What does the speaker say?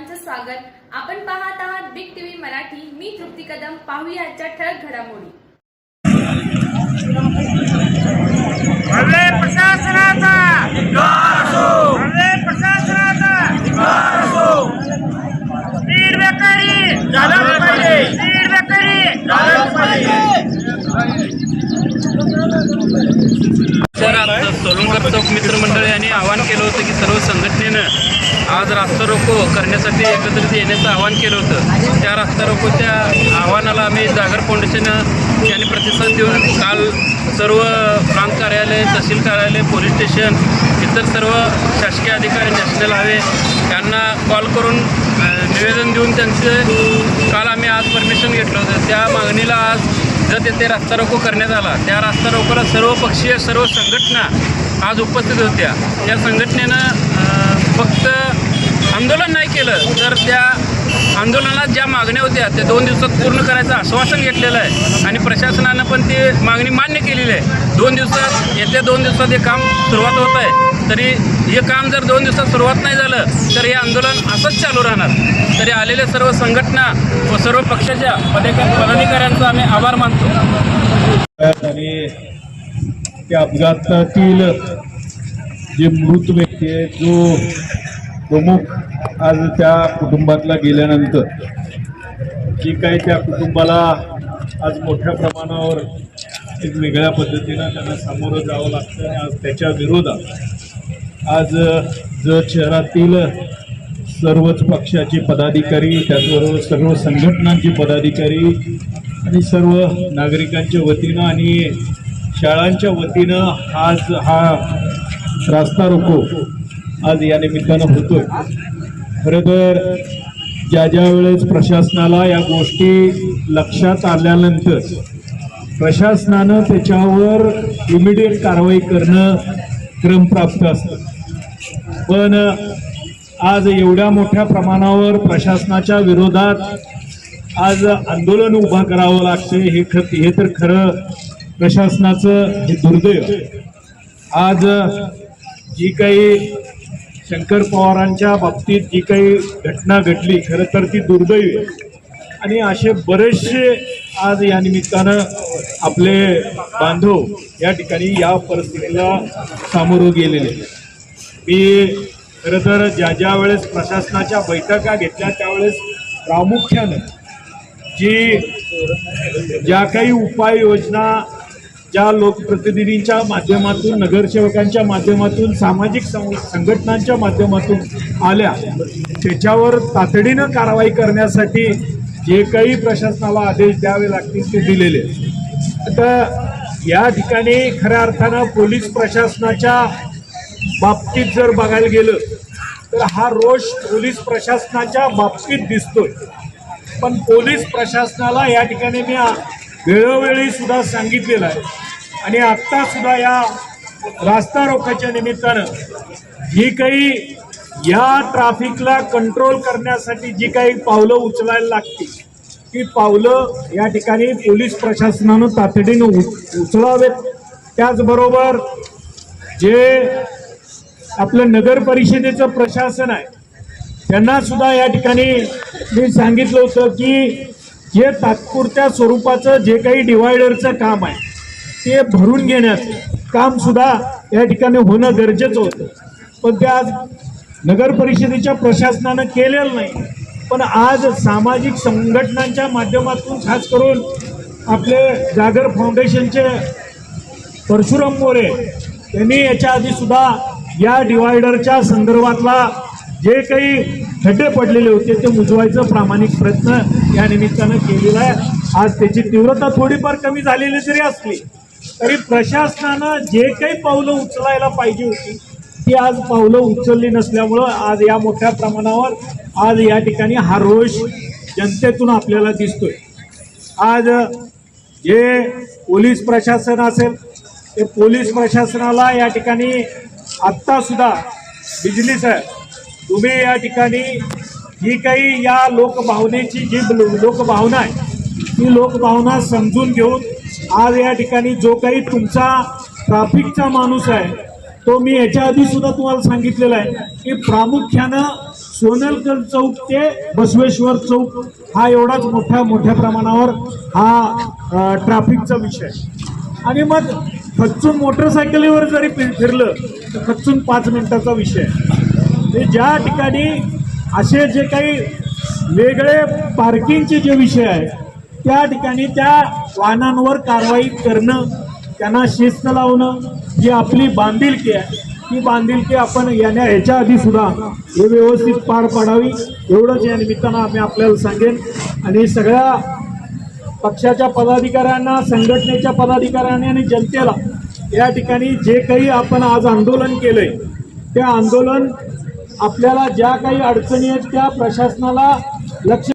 सर्वांचं स्वागत. आपण पाहत आहात बिग टीव्ही मराठी. मी तृप्ती कदम. पाहूया आजच्या ठळक घडामोडी. हल्ले प्रशासनाचा! हल्ले प्रशासनाचा! वीर बेकारी झालं पाहिजे? वीर बेकारी झालं पाहिजे? शहरात सोलंकर चौक मित्रमंडळ यांनी आवाहन केलं होतं की सर्व संघटनेनं आज रास्ता रोको करण्यासाठी एकत्रित येण्याचं आवाहन केलं होतं. त्या रास्ता रोकोच्या आव्हानाला आम्ही जागर फाउंडेशन यांनी प्रतिसाद देऊन काल सर्व प्रांत कार्यालय तहसील कार्यालय पोलीस स्टेशन इतर सर्व शासकीय अधिकारी नॅशनल हायवे यांना कॉल करून निवेदन देऊन त्यांचे काल आम्ही आज परमिशन घेतलं होतं. त्या मागणीला आज जर तेथे रास्ता रोको करण्यात आला. त्या रास्ता रोकोला सर्व पक्षीय सर्व संघटना आज उपस्थित होत्या. त्या संघटनेनं फक्त आंदोलन नाही केलं तर त्या आंदोलनात ज्या मागण्या होत्या त्या दोन दिवसात पूर्ण करायचं आश्वासन घेतलेलं आहे. आणि प्रशासनानं पण ती मागणी मान्य केलेली आहे. दोन दिवसात येत्या दोन दिवसात हे काम सुरुवात होत आहे. तरी हे काम जर दोन दिवसात सुरुवात नाही झालं तर हे आंदोलन असंच चालू राहणार. तरी आलेल्या सर्व संघटना व सर्व पक्षाच्या पदाधिकाऱ्यांचा आम्ही आभार मानतो. आणि त्या अपघातातील जे मृत व्यक्ती आहे जो प्रमुख आज त्या कुटुंबातला गेल्यानंतर जी काही त्या कुटुंबाला आज मोठ्या प्रमाणावर एक वेगळ्या पद्धतीनं त्यांना सामोरं जावं लागतं आणि आज त्याच्या विरोधात आज जर शहरातील सर्वच पक्षाचे पदाधिकारी त्याचबरोबर सर्व संघटनांचे पदाधिकारी आणि सर्व नागरिकांच्या वतीनं आणि शाळांच्या वतीनं आज हा रास्ता रोको. आज या निमित्तानं होतोय. खरं तर ज्या ज्या वेळेस प्रशासनाला या गोष्टी लक्षात आल्यानंतर प्रशासनानं त्याच्यावर इमिडिएट कारवाई करणं क्रमप्राप्त असतं. पण आज एवढ्या मोठ्या प्रमाणावर प्रशासनाच्या विरोधात आज आंदोलन उभा करावं लागतं हे ख हे तर खरं प्रशासनाचं हे दुर्दैव. आज जी काही शंकर पवारांच्या बाबतीत जी काही घटना घडली खरं तर ती दुर्दैवी आहे. आणि असे बरेचसे आज या निमित्तानं आपले बांधव या ठिकाणी या परिस्थितीला सामोरं गेलेले मी खरं तर ज्या ज्या वेळेस प्रशासनाच्या बैठका घेतल्या त्यावेळेस प्रामुख्यानं जी ज्या काही उपाययोजना ज्या लोकप्रतिनिधींच्या माध्यमातून नगरसेवकांच्या माध्यमातून सामाजिक सं संघटनांच्या माध्यमातून आल्या त्याच्यावर तातडीनं कारवाई करण्यासाठी जे काही प्रशासनाला आदेश द्यावे लागतील ते दिलेले. आता या ठिकाणी खऱ्या अर्थानं पोलीस प्रशासनाच्या बाबतीत जर बघायला गेलं तर हा रोष पोलीस प्रशासनाच्या बाबतीत दिसतोय. पण पोलीस प्रशासनाला या ठिकाणी मी वेळोवेळी सुद्धा सांगितलेलं आहे. आणि आत्ता सुद्धा या रास्ता रोखाच्या निमित्तानं जी काही या ट्राफिकला कंट्रोल करण्यासाठी जी काही पावलं उचलायला लागतील ती पावलं या ठिकाणी पोलीस प्रशासनानं तातडीनं उचलावेत. त्याचबरोबर जे आपलं नगर परिषदेचं प्रशासन आहे त्यांना सुद्धा या ठिकाणी मी सांगितलं होतं की जे तात्पुरत्या स्वरूपाचं जे काही डिवायडरचं काम आहे ते भरून घेण्याचं कामसुद्धा या ठिकाणी होणं गरजेचं होतं. पण ते आज नगर परिषदेच्या प्रशासनानं केलेलं नाही. पण आज सामाजिक संघटनांच्या माध्यमातून खास करून आपले जागर फाउंडेशनचे परशुराम मोरे यांनी याच्या आधीसुद्धा या डिवायडरच्या संदर्भातला जे काही खड्डे पडलेले होते ते मुजवायचा प्रामाणिक प्रयत्न या निमित्तानं केलेला आहे. आज त्याची तीव्रता थोडीफार कमी झालेली जरी असली तरी प्रशासनानं जे काही पावलं उचलायला पाहिजे होती ती आज पावलं उचलली नसल्यामुळं आज या मोठ्या प्रमाणावर आज या ठिकाणी हा रोष जनतेतून आपल्याला दिसतोय. आज जे पोलीस प्रशासन असेल ते पोलीस प्रशासनाला या ठिकाणी आत्तासुद्धा बिजली साहेब तुम्ही या ठिकाणी जी काही या लोकभावनेची जी लोकभावना आहे ती लोकभावना समजून घेऊन आज या ठिकाणी जो काही तुमचा ट्राफिकचा माणूस आहे तो मी याच्या आधी सुद्धा तुम्हाला सांगितलेला आहे की प्रामुख्यानं सोनलकर चौक ते बसवेश्वर चौक हा एवढाच मोठ्या मोठ्या प्रमाणावर हा ट्रॅफिकचा विषय आणि मग खच्चून मोटरसायकलीवर जरी फिरलं तर खच्चून पाच मिनिटाचा विषय ते ज्या ठिकाणी असे जे काही वेगळे पार्किंगचे जे विषय आहे त्या ठिकाणी त्या वाहनांवर कारवाई करणं त्यांना शिस्त लावणं जी आपली बांधिलकी आहे. ती बांधिलकी आपण याने ह्याच्या आधी सुद्धा हे व्यवस्थित पार पाडावी. एवढंच या निमित्तानं आम्ही आपल्याला सांगेन. आणि सगळ्या पक्षाच्या पदाधिकाऱ्यांना संघटनेच्या पदाधिकाऱ्यांनी आणि जनतेला या ठिकाणी जे काही आपण आज आंदोलन केलं आहे त्या आंदोलन आपल्याला ज्या काही अडचणी आहेत त्या प्रशासनाला लक्ष